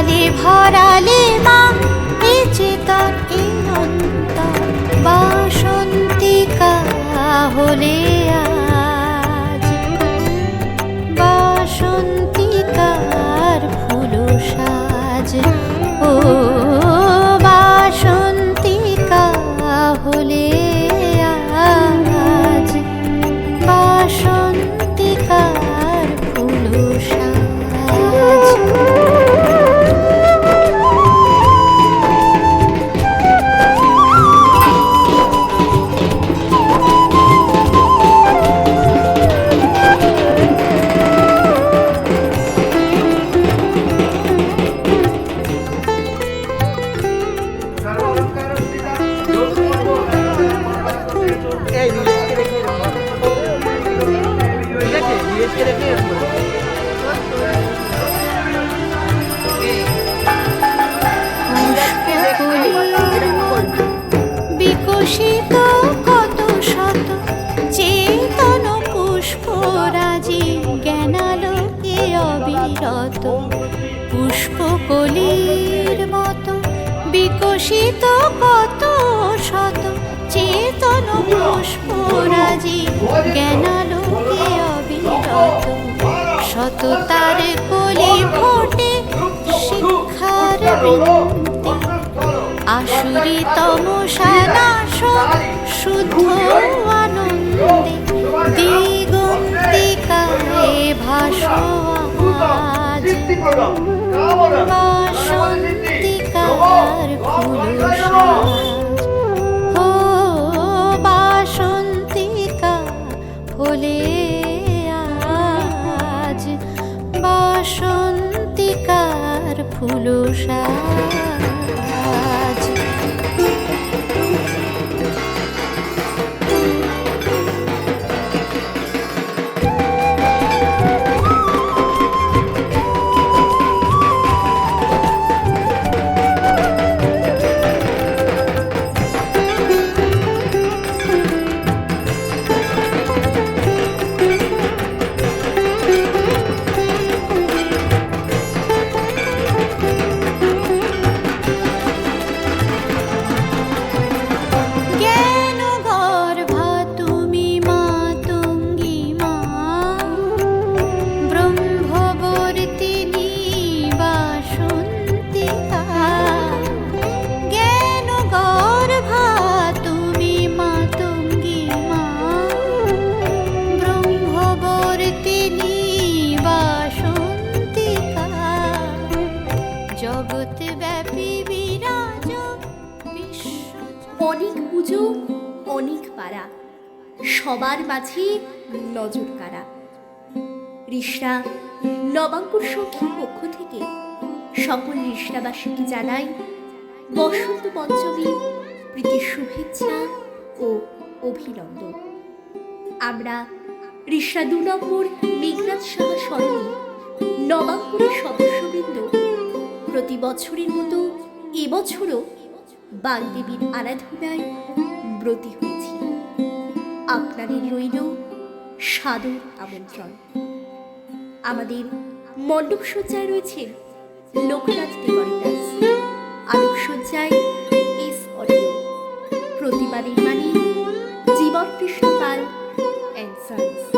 ভরালে ভরালে মা এ চেতন অন্ত বসন্তিকা হলে পুষ্পকলির মতো বিকশিত কত শত চেতন পুষ্পরাজি জ্ঞানালোকে অবিরত। শত তার কলি ফোটে শিক্ষার বৃন্তি। আসুরি তমসানাশ শুদ্ধ আনন্দে দিগন্তিকায় ভাষ আজ। বাসন্তিকার ফুল ও বাসন্তিকা ফুলে আজ বাসন্তিকার জগৎ ব্যাপী বিরাজ অনেক পুজো, অনেক পাড়া। সবার মাঝে নজর কারা রিসরা, নবাঙ্কুর সখীর পক্ষ থেকে সকল রিসরাবাসীকে জানাই বসন্ত পঞ্চমী প্রীতির শুভেচ্ছা ও অভিনন্দন। আমরা রিসরা দু নম্বর মেঘনাথ সাহা স্মরণে নবাঙ্কুরের সদস্যবৃন্দ প্রতি বছরের মতো এবছরও বাগদেবীর আরাধনায় ব্রতী হয়েছি। আপনাদের রইল সাদর আমন্ত্রণ। আমাদের মণ্ডপ সজ্জায় রয়েছে লোকনাথ দেবরদাস। আলোক সজ্জায় এস অডিও। প্রতিবাদের মানে Jibon Krishna Pal and sons